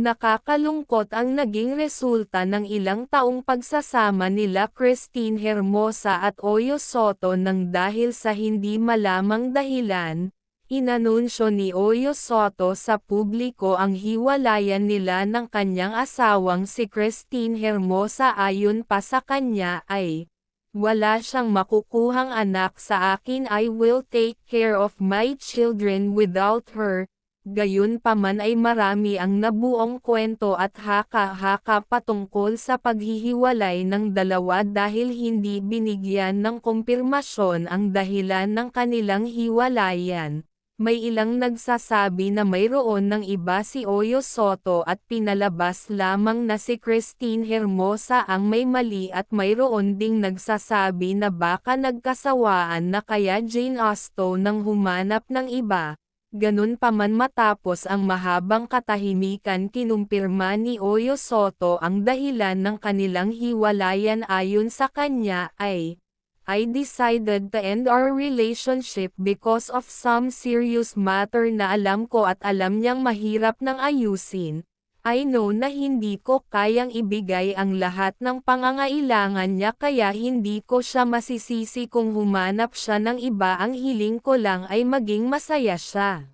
Nakakalungkot ang naging resulta ng ilang taong pagsasama nila Christine Hermosa at Oyo Soto nang dahil sa hindi malamang dahilan, inanunsyo ni Oyo Soto sa publiko ang hiwalayan nila ng kanyang asawang si Christine Hermosa ayon pa sa kanya ay, wala siyang makukuhang anak sa akin I will take care of my children without her, Gayunpaman ay marami ang nabuong kwento at haka-haka patungkol sa paghihiwalay ng dalawa dahil hindi binigyan ng kumpirmasyon ang dahilan ng kanilang hiwalayan. May ilang nagsasabi na mayroon ng iba si Oyo Soto at pinalabas lamang na si Christine Hermosa ang may mali at mayroon ding nagsasabi na baka nagkasawaan na kaya Jane Austen nang humanap ng iba. Ganun pa man matapos ang mahabang katahimikan kinumpirma ni Oyo Soto ang dahilan ng kanilang hiwalayan ayon sa kanya ay, I decided to end our relationship because of some serious matter na alam ko at alam niyang mahirap ng ayusin. I know na hindi ko kayang ibigay ang lahat ng pangangailangan niya kaya hindi ko siya masisisi kung humanap siya ng iba ang hiling ko lang ay maging masaya siya.